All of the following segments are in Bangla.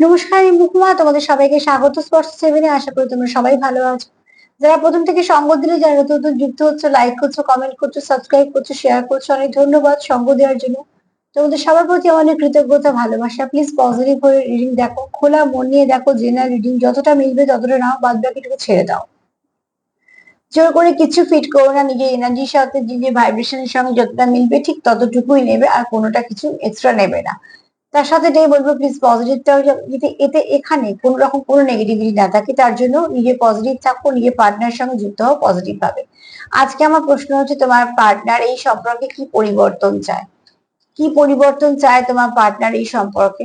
নমস্কার, আমি মুকুমা, তোমাদের সবাইকে স্বাগত স্পর্শ সেভেনে আশা করি তোমরা সবাই ভালো আছো। যারা প্রথম থেকে সঙ্গ দিলে, যারা নতুন যুক্ত হচ্ছে লাইক করছ কমেন্ট করছ সাবস্ক্রাইব করছ শেয়ার করছ, অনেক ধন্যবাদ সঙ্গ দেওয়ার জন্য। তোমাদের সবার প্রতি অনেক কৃতজ্ঞতা, ভালোবাসা। প্লিজ পজিটিভ হয়ে রিডিং দেখো, খোলা মন নিয়ে দেখো জেনারেল রিডিং যতটা মিলবে, ততটা নাও, বাদ বাকিটুকু ছেড়ে দাও। জোর করে কিছু ফিট করো না, নিজের এনার্জির সাথে, নিজের ভাইব্রেশনের সঙ্গে যতটা মিলবে, ঠিক ততটুকুই নেবে, আর কোনোটা কিছু এক্সট্রা নেবে না। তার সাথে এটাই বলব প্লিজ পজিটিভটা যদি এতে এখানে কোনো রকম কোনো নেগেটিভিটি না থাকে, তার জন্য নিজে পজিটিভ থাকো নিজের পার্টনার সঙ্গে যুক্ত হও পজিটিভ ভাবে। আজকে আমার প্রশ্ন হচ্ছে, তোমার পার্টনার এই সম্পর্কে কি পরিবর্তন চায়? কি পরিবর্তন চায় তোমার পার্টনার এই সম্পর্কে?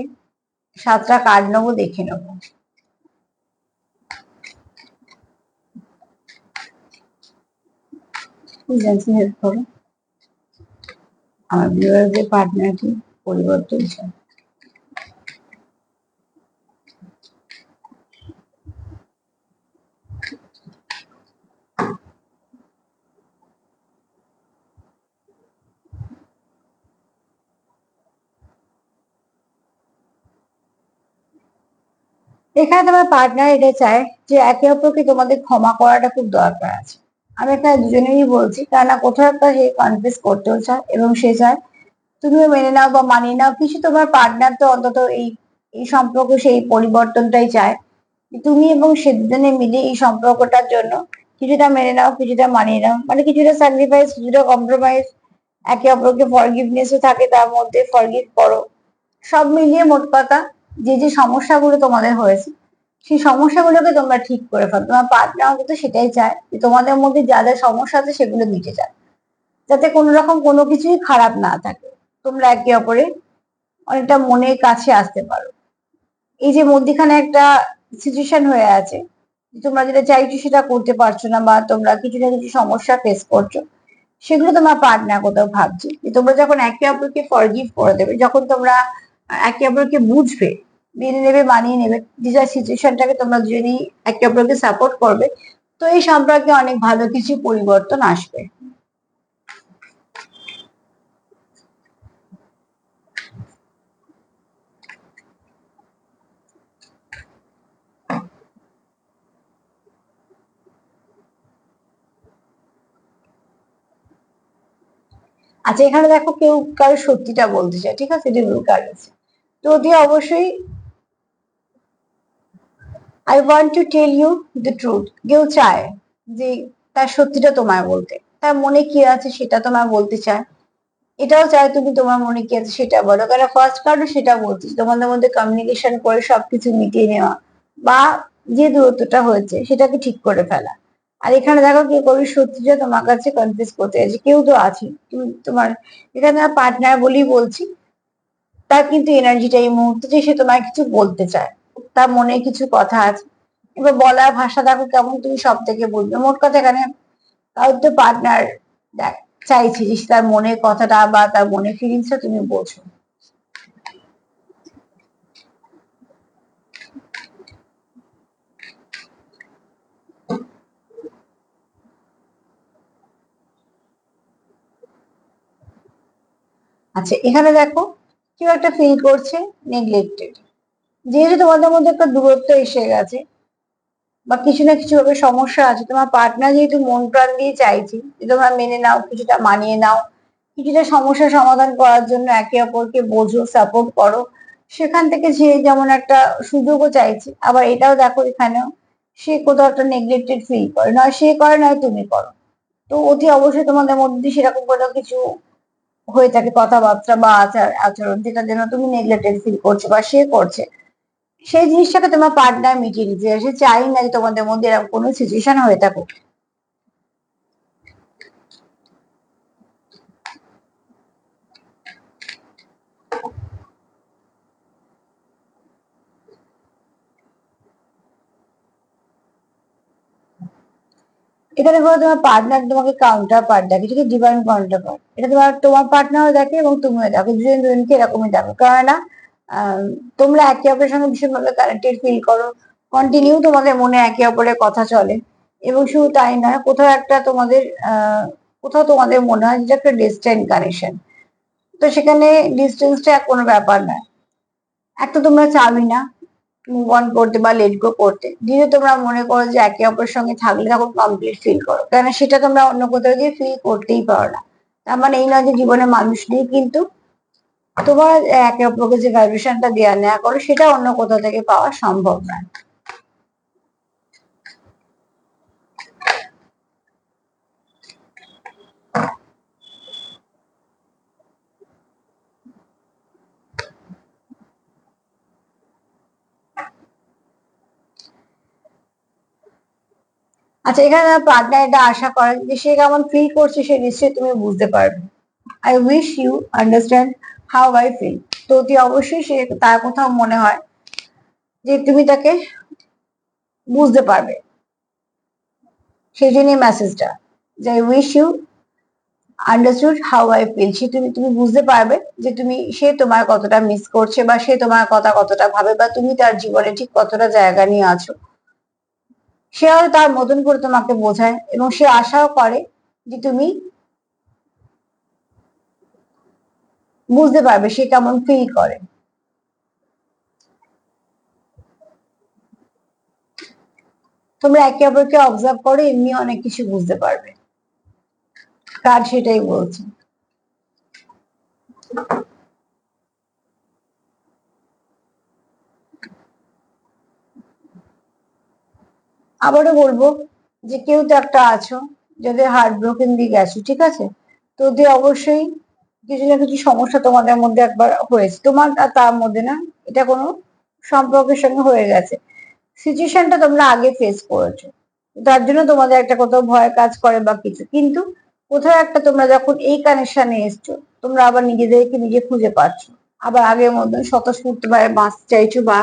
সাতটা কার্ড নেব, দেখে নেব। হেল্প আমার ভিউয়ারদের পার্টনার কি পরিবর্তন চায়? এখানে তোমার পার্টনার এটা চায় যে একে অপরকে তোমাদের ক্ষমা করাটা খুব দরকার আছে। আমি এখানে দুজনেরই বলছি, কেননা কোথাও একটা সে কনফিউজ করতেও চায় এবং সে চায়, তুমিও মেনে নাও বা মানিয়ে নাও, কিছু তোমার পার্টনার তো অন্তত এই এই সম্পর্ক, সেই পরিবর্তনটাই চায়। তুমি এবং সে দুজনে মিলে এই সম্পর্কটার জন্য কিছুটা মেনে নাও, কিছুটা মানিয়ে নাও মানে কিছুটা স্যাক্রিফাইস কিছুটা কম্প্রোমাইজ একে অপরকে ফরগিভনেসও থাকে তার মধ্যে ফরগিভ করো। সব মিলিয়ে মোট কথা যে যে সমস্যাগুলো তোমাদের হয়েছে, সেই সমস্যাগুলোকে তোমরা ঠিক করে ফেলো। তোমার পার্টনার অন্তত সেটাই চায় যে তোমাদের মধ্যে যা যা সমস্যা আছে সেগুলো মিটে যায়। যাতে কোনো রকম কোনো কিছুই খারাপ না থাকে। তোমরা একে অপরে অনেকটা মনের কাছে আসতে পারো। এই যে মধ্যিখানে একটা সিচুয়েশন হয়ে আছে তোমরা যেটা চাইছো সেটা করতে পারছ না বা তোমরা কিছু না কিছু সমস্যা ফেস করছ, সেগুলো তোমার পার্টনার কোথাও ভাবছি। যে তোমরা যখন একে অপরকে ফরগিভ করে দেবে, যখন তোমরা একে অপরকে বুঝবে, মেনে নেবে, মানিয়ে নেবে। যা সিচুয়েশনটাকে তোমরা যদি একে অপরকে সাপোর্ট করবে, তো এই সম্পর্কে অনেক ভালো কিছু পরিবর্তন আসবে। আচ্ছা এখানে দেখো কেউ কারও সত্যিটা বলতে চায়, ঠিক আছে? রিভিউ কার্ড আছে। ওটি অবশ্যই I want to tell you the truth কেউ চায় যে তার সত্যিটা তোমায় বলতে। তার মনে কি আছে সেটা তোমায় বলতে চায়। এটাও চায় তুমি তোমার মনে কি আছে সেটা বলো। কারণ ফার্স্ট কার্ডও সেটা বলছি তোমাদের মধ্যে কমিউনিকেশন করে সবকিছু মিটিয়ে নেওয়া বা যে দূরত্বটা হয়েছে সেটাকে ঠিক করে ফেলা। আর এখানে দেখো কে কবি সত্যিটা তোমার কাছে কনফিউজ করতে আছে কেউ তো আছে। তুমি তোমার এখানে পার্টনার বলেই বলছি। তার কিন্তু এনার্জিটা এই মুহূর্তে যে সে তোমায় কিছু বলতে চায়। তার মনে কিছু কথা আছে। এবার বলার ভাষা দেখো কেমন তুমি সব থেকে বলবে। মোট কথা এখানে কারোর তো পার্টনার দেখ চাইছি যে তার মনের কথাটা বা তার মনের ফিলিংসটা তুমি বোঝো আচ্ছা এখানে দেখো কেউ একটা ফিল করছে নেগলেক্টেড যেহেতু তোমাদের মধ্যে একটা দূরত্ব এসে গেছে, বা কিছু না কিছু ভাবে সমস্যা আছে, তোমার পার্টনার যেহেতু মন প্রাণ দিয়ে চাইছি, যে তোমরা মেনে নাও, কিছুটা মানিয়ে নাও, কিছুটা সমস্যা সমাধান করার জন্য একে অপরকে বোঝো সাপোর্ট করো। সেখান থেকে সে যেমন একটা সুযোগও চাইছে, আবার এটাও দেখো এখানেও, সে কোথাও একটা নেগলেক্টেড ফিল করে। নয় সে করে, নয় তুমি করো। তো অতি অবশ্যই তোমাদের মধ্যে সেরকম কোনো কিছু হয়ে থাকে কথাবার্তা বা আচার, আচরণ, যেটা যেন তুমি নেগলেক্টেড ফিল করছ বা সে করছে। সেই জিনিসটাকে তোমার পার্টনার মিটিয়ে দিতে সে চাই না যে তোমাদের মধ্যে এরকম কোনো সিচুয়েশন হয়ে থাকুক। এখানে ধরো তোমার পার্টনার তোমাকে কাউন্টার পার্ট দেখে ঠিক আছে ডিভাইন কাউন্টার পার্ট এটা তোমার তোমার পার্টনারও দেখে এবং তুমিও দেখো দুজন দুজনকে এরকমই দেখো। কেননা তোমরা একে অপরের সঙ্গে ভীষণভাবে কানেক্টেড ফিল করো। কন্টিনিউ তোমাদের মনে একে অপরের কথা চলে। এবং শুধু তাই নয়, কোথাও একটা তোমাদের কোথাও তোমাদের মনে হয় যেটা একটা ডিস্টেন্ট কানেকশন তো সেখানে ডিস্টেন্সটা কোনো ব্যাপার নয়। একটা তোমরা চাবি না। মুভ অন করতে বা লেট গো করতে। যদি তোমরা মনে করো যে একে অপরের সঙ্গে থাকলে তখন কমপ্লিট ফিল করো। কেন সেটা তোমরা অন্য কোথাও গিয়ে ফিল করতেই পারো না। তার মানে এই নয় যে জীবনে মানুষ নেই, কিন্তু তোমার একে অপরকে যে ভাইব্রেশনটা দেওয়া নেওয়া করো, সেটা অন্য কোথাও থেকে পাওয়া সম্ভব নয়। আচ্ছা এখানে পার্টনার এটা আশা করে যে সে কেমন ফিল করছে সে নিশ্চয়ই তুমি বুঝতে পারবে। I wish you understand how I feel তো অতি অবশ্যই সে তার কোথাও মনে হয় যে তুমি তাকে বুঝতে পারবে। সেই জন্যই মেসেজটা যে I wish you understood how I feel সে তুমি তুমি বুঝতে পারবে যে তুমি, সে তোমার কতটা মিস করছে বা সে তোমার কথা কতটা ভাবে বা তুমি তার জীবনে ঠিক কতটা জায়গা নিয়ে আছো। সে হয়তো তার মতন করে তোমাকে বোঝায় এবং সে আশাও করে যে তুমি বুঝতে পারবে সে কেমন ফিল করে। তোমরা একে অপরকে অবজার্ভ করো, এমনি অনেক কিছু বুঝতে পারবে। কার সেটাই বলছে। আবারও বলব যে কেউ তো একটা আছো যাদের হার্ট ব্রোকেন দিয়ে গেছো, ঠিক আছে? তো ওদের অবশ্যই কিছু না কিছু সমস্যা তোমাদের মধ্যে একবার হয়েছে। তোমার আর তার মধ্যে না, এটা কোনো সম্পর্কের সঙ্গে হয়ে গেছে। সিচুয়েশনটা তোমরা আগে ফেস করেছ। তার জন্য তোমাদের একটা কোথাও ভয় কাজ করে বা কিছু। কিন্তু কোথাও একটা তোমরা যখন এই কানেকশনে এসছো, তোমরা আবার নিজেদেরকে নিজে খুঁজে পাচ্ছ। আবার আগের মতন স্বতঃস্ফূর্তভাবে বাঁচতে চাইছো বা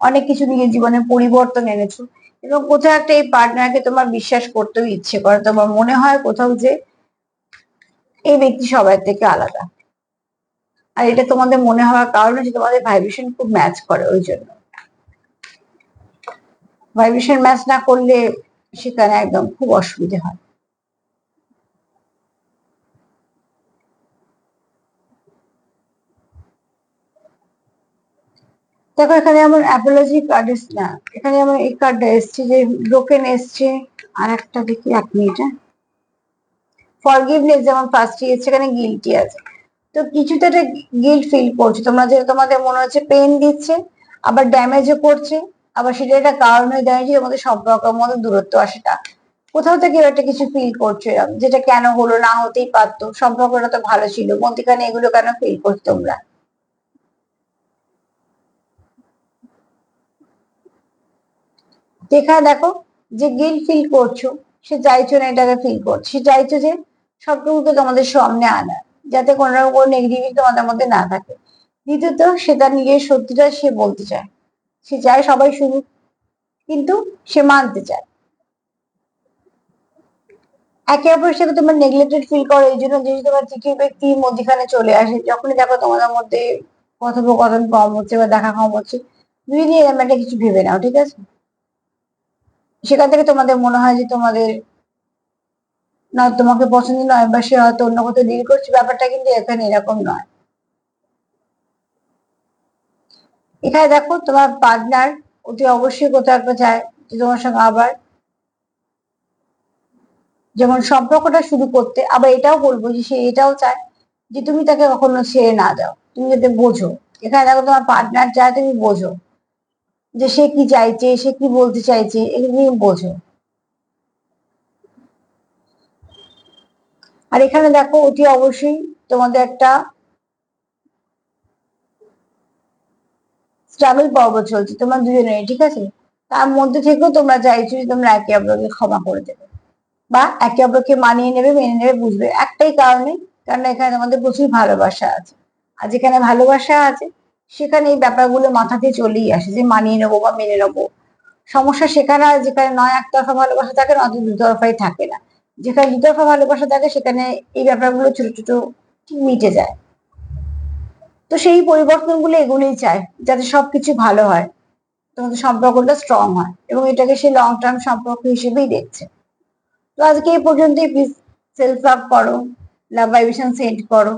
অনেক কিছু নিজের জীবনে পরিবর্তন এনেছো। এবং কোথাও একটা এই পার্টনারকে তোমার বিশ্বাস করতেও ইচ্ছে করে। তোমার মনে হয় কোথাও যে এই ব্যক্তি সবার থেকে আলাদা। আর এটা তোমাদের মনে হওয়ার কারণে যে তোমাদের ভাইব্রেশন খুব ম্যাচ করে ওই জন্য। ভাইব্রেশন ম্যাচ না করলে সেখানে একদম খুব অসুবিধে হয়। দেখো, এখানে আমার অ্যাপোলজি কার্ড না, এখানে আমার এই কার্ডটা এসছে যে ব্রোকেন এসছে। আর একটা দেখি এক মিনিট ফরগিভনেস যেমন ফার্স্ট এসছে, এখানে গিলটি আছে। তো কিছুতে একটা গিল্ট ফিল করছ। তোমরা যে তোমাদের মনে হচ্ছে পেন দিচ্ছে, আবার ড্যামেজও করছে, আবার সেটা একটা কারণ হয়ে দাঁড়িয়েছে তোমাদের সম্পর্কের মধ্যে দূরত্ব আসাটা কোথাও থেকে একটা কিছু ফিল করছ এরকম, যেটা কেন হলো, না হতেই পারতো, সম্পর্কটা তো ভালো ছিল, মধ্যিখানে এগুলো কেন ফিল করছ তোমরা? যেখানে দেখো যে গিল ফিল করছ, সে চাইছো না এটাকে ফিল করছে সে চাইছো যে সবটুকুকে তোমাদের সামনে আনা, যাতে কোনো রকম কোনো নেগেটিভিটি তোমাদের মধ্যে না থাকে। দ্বিতীয়ত সে তার নিজের সত্যিটা সে বলতে চায়। সে চায় সবাই শুনুক, কিন্তু সে মানতে চায়। একে অপরের সাথে তোমার নেগলেক্টেড ফিল করো, এই জন্য যে তোমার তৃতীয় ব্যক্তি মধ্যখানে চলে আসে, যখনই দেখো তোমাদের মধ্যে কথোপকথন কম হচ্ছে বা দেখা কম হচ্ছে, দুই নিয়ে এরকম একটা কিছু ভেবে নাও, ঠিক আছে? সেখান থেকে তোমাদের মনে হয় যে তোমাদের না, তোমাকে পছন্দ নয় বা সে হয়তো অন্য কোথাও ডিল করছে, ব্যাপারটা কিন্তু এখানে এরকম নয়। এখানে দেখো তোমার পার্টনার অতি অবশ্যই কোথাও একটা চায় যে তোমার সঙ্গে আবার যেমন সম্পর্কটা শুরু করতে, আবার এটাও বলব যে সে এটাও চায় যে তুমি তাকে কখনো ছেড়ে না দাও। তুমি যাতে বোঝো। এখানে দেখো তোমার পার্টনার চায় তুমি বোঝো। যে সে কি চাইছে, সে কি বলতে চাইছে, এগুলো বোঝো। আর এখানে দেখো, অতি অবশ্যই তোমাদের একটা স্ট্রাগল পর্ব চলছে, তোমার দুজনের ঠিক আছে? তার মধ্যে থেকেও তোমরা চাইছো যে তোমরা একে অপরকে ক্ষমা করে দেবে, বা একে অপরকে মানিয়ে নেবে, মেনে নেবে, বুঝবে। একটাই কারণে, কারণ এখানে তোমাদের প্রচুর ভালোবাসা আছে। আর যেখানে ভালোবাসা আছে সেখানে এই ব্যাপারগুলো মাথাতে চলেই আসে যে মানিয়ে নেব বা মেনে নেব। সমস্যা সেখানে যেখানে নয় একতরফা ভালোবাসা থাকে নয়তো দুতরফাই থাকে না। যেখানে দুতরফা ভালোবাসা থাকে, সেখানে এই ব্যাপারগুলো ছোট ছোট মিটে যায়। তো সেই পরিবর্তনগুলো এগুলোই চায় যাতে সবকিছু ভালো হয় তোমাদের সম্পর্কটা স্ট্রং হয়, এবং এটাকে সে লং টার্ম সম্পর্ক হিসেবেই দেখছে। তো আজকে এই পর্যন্তই প্লিজ সেলফ লাভ করো লাভ ভাইব্রেশন সেন্ড করো।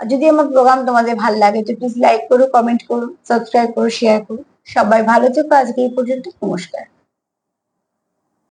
যদি আমার প্রোগ্রাম তোমাদের ভালো লাগে তো প্লিজ লাইক করো কমেন্ট করো সাবস্ক্রাইব করো শেয়ার করো। সবাই ভালো থেকো। আজকে এই পর্যন্ত নমস্কার।